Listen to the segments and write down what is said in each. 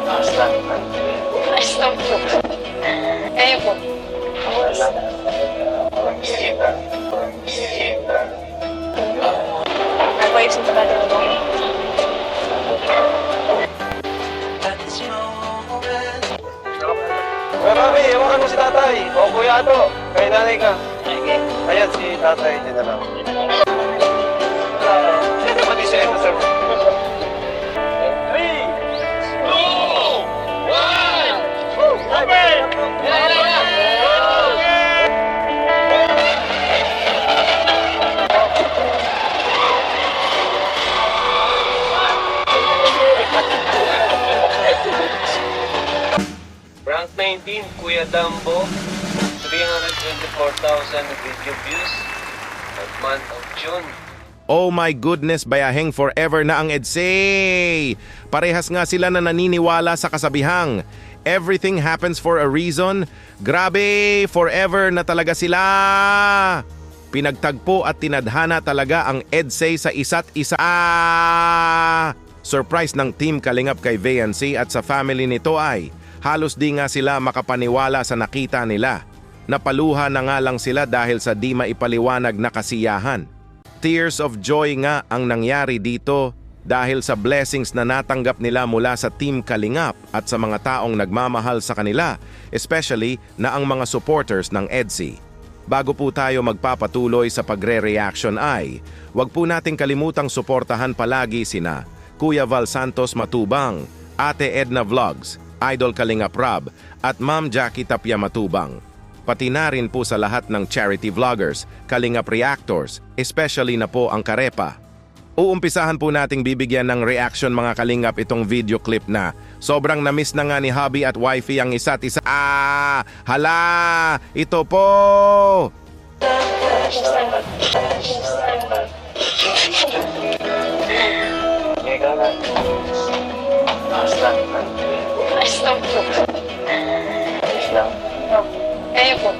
Basta. Lang po. Kayo po. Bisita. Nagpayos yung tagal mo. Kuya Mami, iwakan mo si tatay. O kuya ato, kay nanay ka. Ayan si tatay, na lang. Sino ba Three, two, one! Open! Rank 19, Kuya Dambo. 324,000 video views. At month of June. Oh my goodness, bayaheng forever na ang EDSA! Parehas nga sila na naniniwala sa kasabihang. Everything happens for a reason. Grabe, forever na talaga sila! Pinagtagpo at tinadhana talaga ang EDSA sa isa't isa. Surprise ng Team Kalingap kay VNC at sa family nito ay halos di nga sila makapaniwala sa nakita nila. Napaluha na nga lang sila dahil sa di maipaliwanag na kasiyahan. Tears of joy nga ang nangyari dito dahil sa blessings na natanggap nila mula sa Team Kalingap at sa mga taong nagmamahal sa kanila, especially na ang mga supporters ng EDSI. Bago po tayo magpapatuloy sa pagre-reaction ay, huwag po nating kalimutang suportahan palagi sina Kuya Val Santos Matubang, Ate Edna Vlogs, Idol Kalingap Rob at Ma'am Jackie Tapia Matubang pati na rin po sa lahat ng charity vloggers, Kalingap Reactors, especially na po ang Karepa. Uumpisahan po nating bibigyan ng reaction mga Kalingap itong video clip na sobrang namiss na nga ni hubby at wifey ang isa't isa. Ah! Hala! Ito po! Ikaw na. Basta. Kayo po.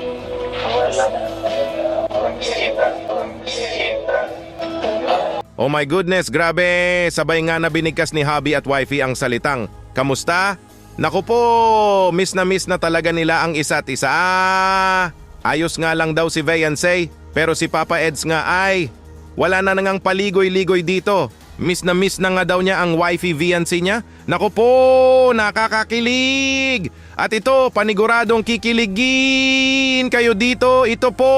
Oh my goodness, grabe! Sabay nga na binigkas ni hubby at wifey ang salitang, Kamusta? Naku po, miss na miss na talaga nila ang isa't isa. Ah, Ayos nga lang daw si Veyansay, pero si Papa Eds nga ay, wala na nangang paligoy-ligoy dito. Miss na miss na nga daw niya ang wifey Viancy niya. Naku po, nakakakilig! At ito, paniguradong kikiligin kayo dito. Ito po!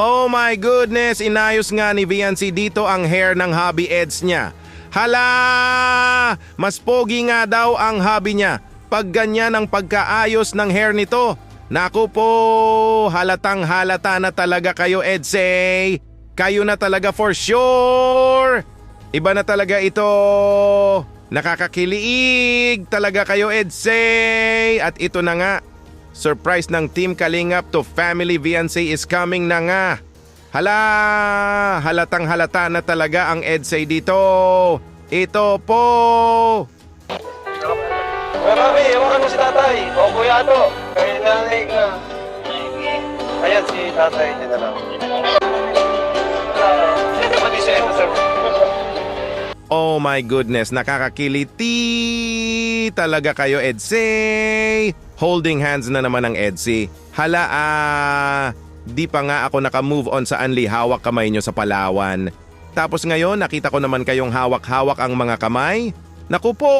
Oh my goodness, inayos nga ni Viancy dito ang hair ng hubby Eds niya. Hala! Mas pogi nga daw ang hubby niya pag ganyan ang pagkaayos ng hair nito. Naku po, halatang halata na talaga kayo Edsay. Kayo na talaga for sure. Iba na talaga ito. Nakakakiliig talaga kayo Edsay. At ito na nga, Surprise ng Team Kalingap to Family VNC is coming na nga. Hala, halatang halata na talaga ang EDSA dito. Ito po. Kuya Mami, iwakan mo si tatay. O kuya ato, kay nanay ka. Ayan si tatay, dyan na lang. Sir? Oh my goodness, nakakakiliti talaga kayo EDSA. Holding hands na naman ang EDSI. Hala ah, di pa nga ako nakamove on sa anli hawak kamay nyo sa Palawan. Tapos ngayon nakita ko naman kayong hawak-hawak ang mga kamay. Naku po,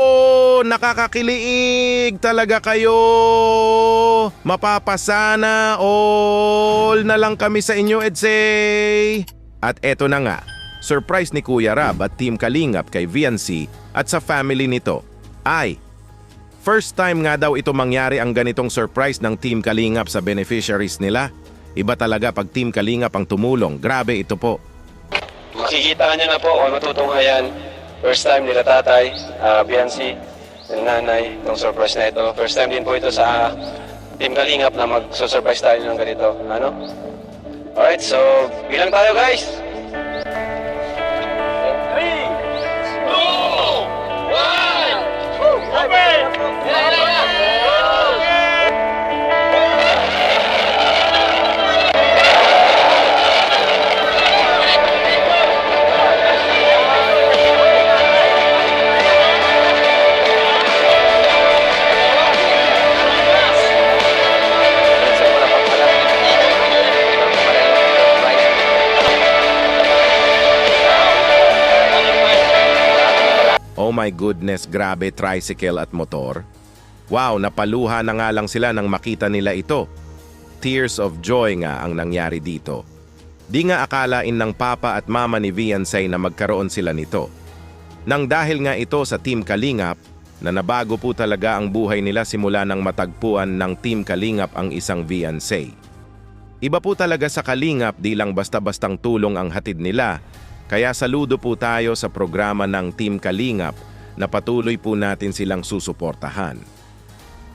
nakakakiliig talaga kayo. Mapapasana all na lang kami sa inyo, Edsay. At eto na nga, surprise ni Kuya Rab at Team Kalingap kay VNC at sa family nito ay First time nga daw ito mangyari ang ganitong surprise ng Team Kalingap sa beneficiaries nila. Iba talaga pag Team Kalingap ang tumulong. Grabe ito po. Makikita niyo na po kung matutunghayan. First time nila tatay, uh, Biancy, ng nanay, ng surprise na ito. First time din po ito sa Team Kalingap na mag-surprise tayo ng ganito. Ano? Alright, so bilang tayo guys. My goodness, grabe tricycle at motor. Wow, napaluha na nga lang sila nang makita nila ito. Tears of joy nga ang nangyari dito. Di nga akalain ng papa at mama ni Viansay na magkaroon sila nito. Nang dahil nga ito sa Team Kalingap, na nabago po talaga ang buhay nila simula nang matagpuan ng Team Kalingap ang isang Viansay. Iba po talaga sa Kalingap di lang basta-bastang tulong ang hatid nila, kaya saludo po tayo sa programa ng Team Kalingap na patuloy po natin silang susuportahan.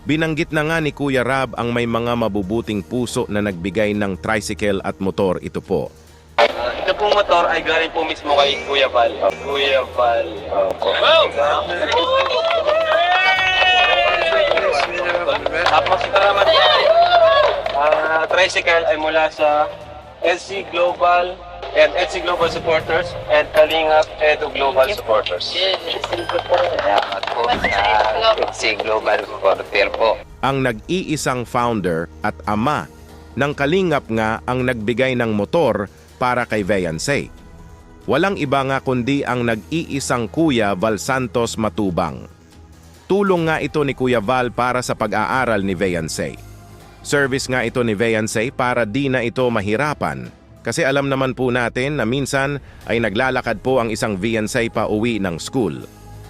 Binanggit na nga ni Kuya Rab ang may mga mabubuting puso na nagbigay ng tricycle at motor ito po. Ah, ito pong motor ay galing po mismo kay Kuya Val. Kuya Val. Tapos ito naman po, ah, tricycle ay mula sa SC Global and SC Global Supporters and Kalingap Edu Global Supporters. Salamat po sa si Global Porter po. Ang nag-iisang founder at ama ng Kalingap nga ang nagbigay ng motor para kay Veyansay. Walang iba nga kundi ang nag-iisang Kuya Val Santos Matubang. Tulong nga ito ni Kuya Val para sa pag-aaral ni Veyansay. Service nga ito ni Veyansay para di na ito mahirapan kasi alam naman po natin na minsan ay naglalakad po ang isang Veyansay pa uwi ng school.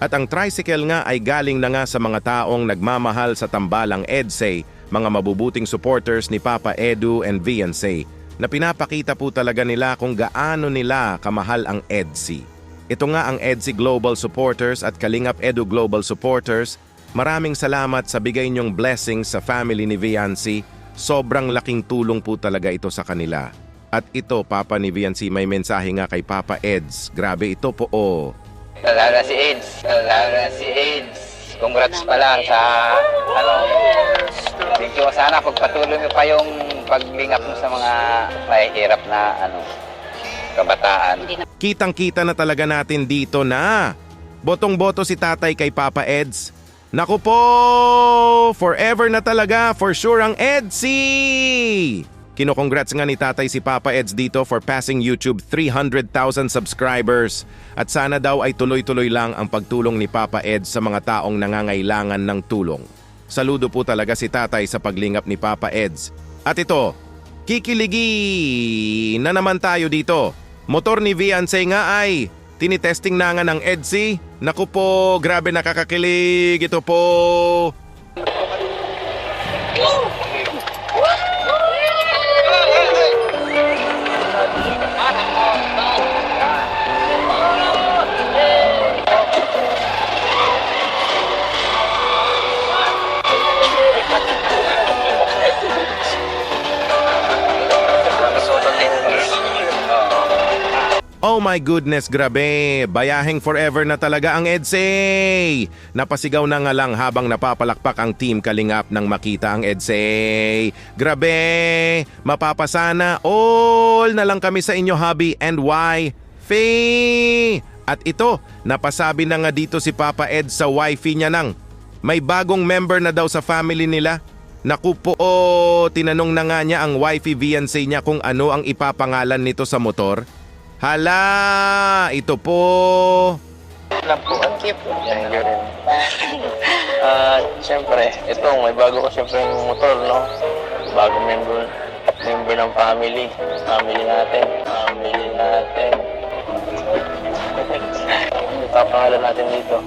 At ang tricycle nga ay galing na nga sa mga taong nagmamahal sa tambalang EDSA, mga mabubuting supporters ni Papa Edu and Viansay, na pinapakita po talaga nila kung gaano nila kamahal ang EDSI. Ito nga ang EDSI Global Supporters at Kalingap Edu Global Supporters. Maraming salamat sa bigay niyong blessings sa family ni Viancy. Sobrang laking tulong po talaga ito sa kanila. At ito, Papa ni Viancy, may mensahe nga kay Papa Eds. Grabe ito po, oh. Lalo na si AIDS. Lalo na si AIDS. Congrats pa lang sa ano. Thank you. Sana pagpatuloy mo pa yung paglingap mo sa mga mahihirap na ano kabataan. Kitang-kita na talaga natin dito na botong-boto si tatay kay Papa Eds. Naku po! Forever na talaga, for sure ang Edsy! Kino-congrats nga ni tatay si Papa Eds dito for passing YouTube 300,000 subscribers. At sana daw ay tuloy-tuloy lang ang pagtulong ni Papa Eds sa mga taong nangangailangan ng tulong. Saludo po talaga si tatay sa paglingap ni Papa Eds. At ito, kikiligi na naman tayo dito. Motor ni Viansay nga ay tinitesting na nga ng EDSI. Naku po, grabe nakakakilig. Ito po. Oh my goodness, grabe. Bayaheng forever na talaga ang EDSA. Napasigaw na nga lang habang napapalakpak ang team kalingap nang makita ang EDSA. Grabe. Mapapasana all na lang kami sa inyo hubby and why? Fee! At ito, napasabi na nga dito si Papa Ed sa wifi niya nang may bagong member na daw sa family nila. Naku po, tinanong na nga niya ang wifey fiancé niya kung ano ang ipapangalan nito sa motor. Hala, ito po. Thank you po. Thank you rin. Ah, siyempre, ito, may bago ko siyempre yung motor, no? Bagong member, member ng family. Family natin. Family natin. Ipapangalan natin dito.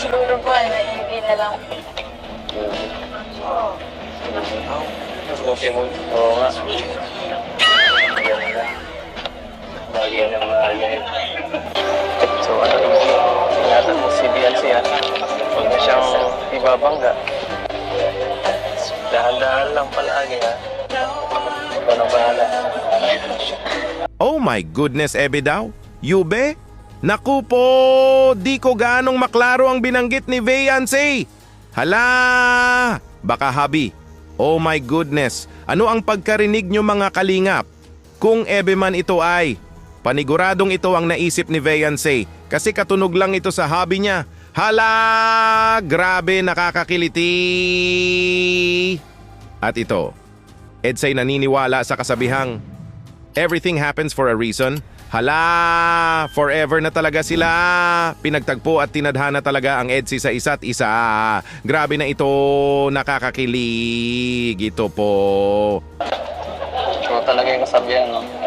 Siguro po, naiibi na lang. Oo nga. Bagay na bagay. So ano yung ingatan mo si Biancy ha? Huwag na siyang ibabangga. Dahan-dahan lang palagi ha. Ikaw na ba Oh my goodness, Ebe daw? Yube? Naku po, di ko ganong maklaro ang binanggit ni Veyanse. Hala! Baka habi. Oh my goodness, ano ang pagkarinig nyo mga kalingap? Kung ebe man ito ay, paniguradong ito ang naisip ni Veyanse kasi katunog lang ito sa hobby niya. Hala! Grabe nakakakiliti! At ito, Edsay naniniwala sa kasabihang, Everything happens for a reason. Hala, forever na talaga sila. Pinagtagpo at tinadhana talaga ang EDSI sa isa't isa. Grabe na ito, nakakakilig. Ito po. So talaga yung kasabihan, no?